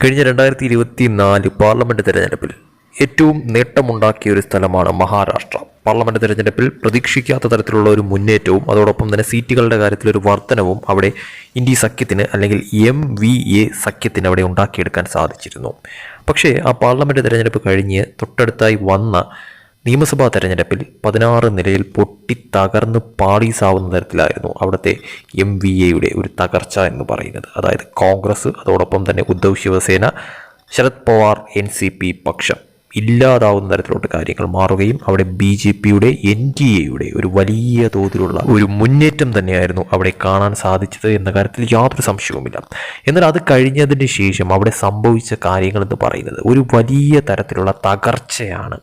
കഴിഞ്ഞ രണ്ടായിരത്തി ഇരുപത്തി നാല് പാർലമെന്റ് തെരഞ്ഞെടുപ്പിൽ ഏറ്റവും നേട്ടമുണ്ടാക്കിയ ഒരു സ്ഥലമാണ് മഹാരാഷ്ട്ര. പാർലമെന്റ് തെരഞ്ഞെടുപ്പിൽ പ്രതീക്ഷിക്കാത്ത തരത്തിലുള്ള ഒരു മുന്നേറ്റവും അതോടൊപ്പം തന്നെ സീറ്റുകളുടെ കാര്യത്തിൽ ഒരു വർധനവും അവിടെ ഇന്ത്യ സഖ്യത്തിന് അല്ലെങ്കിൽ എം വി എ സഖ്യത്തിന് അവിടെ ഉണ്ടാക്കിയെടുക്കാൻ സാധിച്ചിരുന്നു. പക്ഷേ ആ പാർലമെന്റ് തെരഞ്ഞെടുപ്പ് കഴിഞ്ഞ് തൊട്ടടുത്തായി വന്ന നിയമസഭാ തെരഞ്ഞെടുപ്പിൽ പതിനാറ് നിലയിൽ പൊട്ടി തകർന്ന് പാളീസാവുന്ന തരത്തിലായിരുന്നു അവിടുത്തെ എം വി എയുടെ ഒരു തകർച്ച എന്ന് പറയുന്നത്. അതായത് കോൺഗ്രസ് അതോടൊപ്പം തന്നെ Uddhav Shiv Sena Sharad Pawar N C P പക്ഷം. ഇല്ലാതാവുന്ന തരത്തിലോട്ട് കാര്യങ്ങൾ മാറുകയും അവിടെ ബി ജെ പിയുടെ എൻ ഡി എയുടെ ഒരു വലിയ തോതിലുള്ള ഒരു മുന്നേറ്റം തന്നെയായിരുന്നു അവിടെ കാണാൻ സാധിച്ചത് എന്ന കാര്യത്തിൽ യാതൊരു സംശയവുമില്ല. എന്നാൽ അത് കഴിഞ്ഞതിന് ശേഷം അവിടെ സംഭവിച്ച കാര്യങ്ങൾ എന്ന് പറയുന്നത് ഒരു വലിയ തരത്തിലുള്ള തകർച്ചയാണ്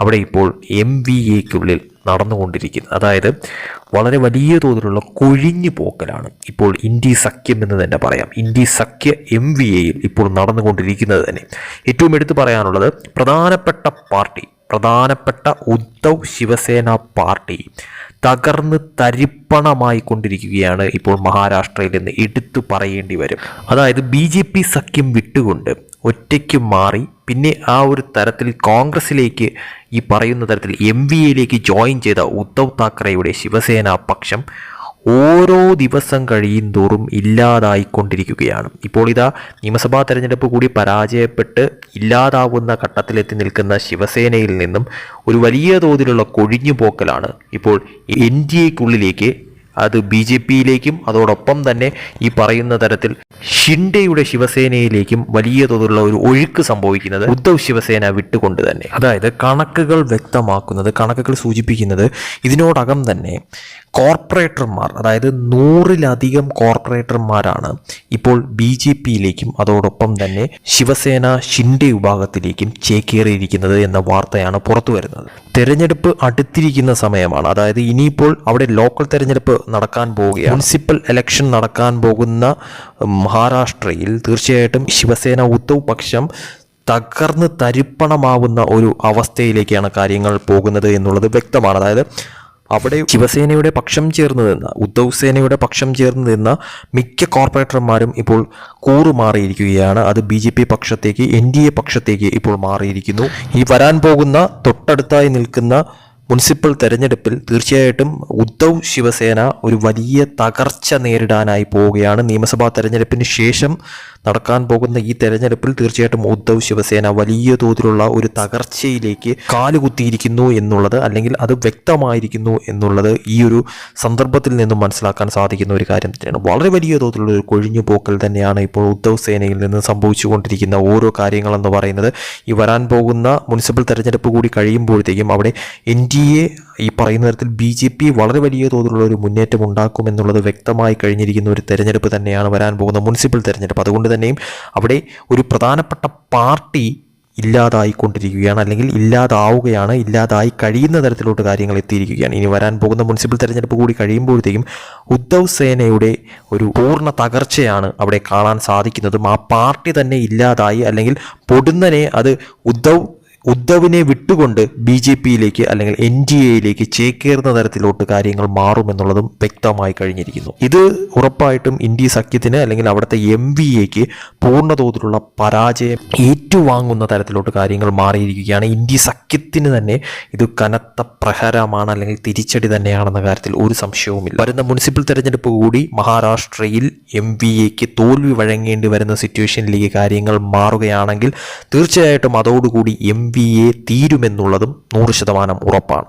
അവിടെ ഇപ്പോൾ എം വി എക്കുള്ളിൽ നടന്നുകൊണ്ടിരിക്കുന്നത്. അതായത് വളരെ വലിയ തോതിലുള്ള കൊഴിഞ്ഞു പോക്കലാണ് ഇപ്പോൾ ഇന്ത്യ സഖ്യം എന്ന് തന്നെ പറയാം. ഇന്ത്യ സഖ്യ എം വി എയിൽ ഇപ്പോൾ നടന്നുകൊണ്ടിരിക്കുന്നത് തന്നെ. ഏറ്റവും എടുത്തു പറയാനുള്ളത് പ്രധാനപ്പെട്ട പാർട്ടി പ്രധാനപ്പെട്ട ഉദ്ധവ് ശിവസേന പാർട്ടി തകർന്ന് തരിപ്പണമായി കൊണ്ടിരിക്കുകയാണ് ഇപ്പോൾ മഹാരാഷ്ട്രയിൽ നിന്ന് എടുത്തു പറയേണ്ടി വരും. അതായത് ബി ജെ പി സഖ്യം വിട്ടുകൊണ്ട് ഒറ്റയ്ക്ക് മാറി പിന്നെ ആ ഒരു തരത്തിൽ കോൺഗ്രസിലേക്ക് ഈ പറയുന്ന തരത്തിൽ എം വി എയിലേക്ക് ജോയിൻ ചെയ്ത ഉദ്ധവ് താക്കറെയുടെ ശിവസേന പക്ഷം ഓരോ ദിവസം കഴിയും തോറും ഇല്ലാതായിക്കൊണ്ടിരിക്കുകയാണ്. ഇപ്പോൾ ഇതാ നിയമസഭാ തെരഞ്ഞെടുപ്പ് കൂടി പരാജയപ്പെട്ട് ഇല്ലാതാവുന്ന ഘട്ടത്തിലെത്തി നിൽക്കുന്ന ശിവസേനയിൽ നിന്നും ഒരു വലിയ തോതിലുള്ള കൊഴിഞ്ഞുപോക്കലാണ് ഇപ്പോൾ എൻ ഡി എക്കുള്ളിലേക്ക് അത് ബി ജെ പിയിലേക്കും അതോടൊപ്പം തന്നെ ഈ പറയുന്ന തരത്തിൽ ഷിൻഡെയുടെ ശിവസേനയിലേക്കും വലിയ തോതിലുള്ള ഒരു ഒഴുക്ക് സംഭവിക്കുന്നത് ഉദ്ധവ് ശിവസേന വിട്ടുകൊണ്ട് തന്നെ. അതായത് കണക്കുകൾ വ്യക്തമാക്കുന്നത് കണക്കുകൾ സൂചിപ്പിക്കുന്നത് ഇതിനോടകം തന്നെ കോർപ്പറേറ്റർമാർ അതായത് നൂറിലധികം കോർപ്പറേറ്റർമാരാണ് ഇപ്പോൾ ബി ജെ പിയിലേക്കും അതോടൊപ്പം തന്നെ ശിവസേന ഷിൻഡെ വിഭാഗത്തിലേക്കും ചേക്കേറിയിരിക്കുന്നത് എന്ന വാർത്തയാണ് പുറത്തു വരുന്നത്. തെരഞ്ഞെടുപ്പ് അടുത്തിരിക്കുന്ന സമയമാണ്. അതായത് ഇനിയിപ്പോൾ അവിടെ ലോക്കൽ തെരഞ്ഞെടുപ്പ് നടക്കാൻ പോവുകയാണ്. മുനിസിപ്പൽ ഇലക്ഷൻ നടക്കാൻ പോകുന്ന മഹാരാഷ്ട്രയിൽ തീർച്ചയായിട്ടും ശിവസേന ഉദ്ധവ് പക്ഷം തകർന്ന് തരിപ്പണമാവുന്ന ഒരു അവസ്ഥയിലേക്കാണ് കാര്യങ്ങൾ പോകുന്നത് എന്നുള്ളത് വ്യക്തമാണ്. അതായത് അവിടെ ശിവസേനയുടെ പക്ഷം ചേർന്ന് നിന്ന ഉദ്ധവ് സേനയുടെ പക്ഷം ചേർന്ന് നിന്ന മിക്ക കോർപ്പറേറ്റർമാരും ഇപ്പോൾ കൂറുമാറിയിരിക്കുകയാണ്. അത് ബി ജെ പി പക്ഷത്തേക്ക് എൻ ഡി എ പക്ഷത്തേക്ക് ഇപ്പോൾ മാറിയിരിക്കുന്നു. ഈ വരാൻ പോകുന്ന തൊട്ടടുത്തായി നിൽക്കുന്ന മുനിസിപ്പൽ തെരഞ്ഞെടുപ്പിൽ തീർച്ചയായിട്ടും ഉദ്ധവ് ശിവസേന ഒരു വലിയ തകർച്ച നേരിടാനായി പോവുകയാണ് നിയമസഭാ തെരഞ്ഞെടുപ്പിന് ശേഷം നടക്കാൻ പോകുന്ന ഈ തെരഞ്ഞെടുപ്പിൽ തീർച്ചയായിട്ടും ഉദ്ധവ് ശിവസേന വലിയ തോതിലുള്ള ഒരു തകർച്ചയിലേക്ക് കാലുകുത്തിയിരിക്കുന്നു എന്നുള്ളത് അല്ലെങ്കിൽ അത് വ്യക്തമായിരിക്കുന്നു എന്നുള്ളത് ഈ ഒരു സന്ദർഭത്തിൽ നിന്നും മനസ്സിലാക്കാൻ സാധിക്കുന്ന ഒരു കാര്യം തന്നെയാണ്. വളരെ വലിയ തോതിലുള്ള ഒരു കൊഴിഞ്ഞു പോക്കൽ തന്നെയാണ് ഇപ്പോൾ ഉദ്ധവ് സേനയിൽ നിന്ന് സംഭവിച്ചുകൊണ്ടിരിക്കുന്ന ഓരോ കാര്യങ്ങളെന്ന് പറയുന്നത്. ഈ വരാൻ പോകുന്ന മുനിസിപ്പൽ തെരഞ്ഞെടുപ്പ് കൂടി കഴിയുമ്പോഴത്തേക്കും അവിടെ എൻ ഈ പറയുന്ന തരത്തിൽ ബി ജെ പി വളരെ വലിയ തോതിലുള്ള ഒരു മുന്നേറ്റം ഉണ്ടാക്കുമെന്നുള്ളത് വ്യക്തമായി കഴിഞ്ഞിരിക്കുന്ന ഒരു തെരഞ്ഞെടുപ്പ് തന്നെയാണ് വരാൻ പോകുന്ന മുനിസിപ്പൽ തെരഞ്ഞെടുപ്പ്. അതുകൊണ്ട് തന്നെയും അവിടെ ഒരു പ്രധാനപ്പെട്ട പാർട്ടി ഇല്ലാതായിക്കൊണ്ടിരിക്കുകയാണ് അല്ലെങ്കിൽ ഇല്ലാതാവുകയാണ് ഇല്ലാതായി കഴിയുന്ന തരത്തിലോട്ട് കാര്യങ്ങൾ എത്തിയിരിക്കുകയാണ്. ഇനി വരാൻ പോകുന്ന മുനിസിപ്പൽ തെരഞ്ഞെടുപ്പ് കൂടി കഴിയുമ്പോഴത്തേക്കും ഉദ്ധവ് സേനയുടെ ഒരു പൂർണ തകർച്ചയാണ് അവിടെ കാണാൻ സാധിക്കുന്നതും. ആ പാർട്ടി തന്നെ ഇല്ലാതായി അല്ലെങ്കിൽ പൊടുന്നനെ അത് ഉദ്ധവ് ഉദ്ധവിനെ വിട്ടുകൊണ്ട് ബി ജെ പിയിലേക്ക് അല്ലെങ്കിൽ എൻ ഡി എയിലേക്ക് ചേക്കേറുന്ന തരത്തിലോട്ട് കാര്യങ്ങൾ മാറുമെന്നുള്ളതും വ്യക്തമായി കഴിഞ്ഞിരിക്കുന്നു. ഇത് ഉറപ്പായിട്ടും ഇന്ത്യ സഖ്യത്തിന് അല്ലെങ്കിൽ അവിടുത്തെ എം വി എക്ക് പൂർണതോതിലുള്ള പരാജയം ഏറ്റുവാങ്ങുന്ന തരത്തിലോട്ട് കാര്യങ്ങൾ മാറിയിരിക്കുകയാണ്. ഇന്ത്യ സഖ്യത്തിന് തന്നെ ഇത് കനത്ത പ്രഹരമാണ് അല്ലെങ്കിൽ തിരിച്ചടി തന്നെയാണെന്ന കാര്യത്തിൽ ഒരു സംശയവുമില്ല. വരുന്ന മുനിസിപ്പൽ തെരഞ്ഞെടുപ്പ് കൂടി മഹാരാഷ്ട്രയിൽ എം വി എക്ക് തോൽവി വഴങ്ങേണ്ടി വരുന്ന സിറ്റുവേഷനിലേക്ക് കാര്യങ്ങൾ മാറുകയാണെങ്കിൽ തീർച്ചയായിട്ടും അതോടുകൂടി എം വി എ തീരുമെന്നുള്ളതും നൂറ് ശതമാനം ഉറപ്പാണ്.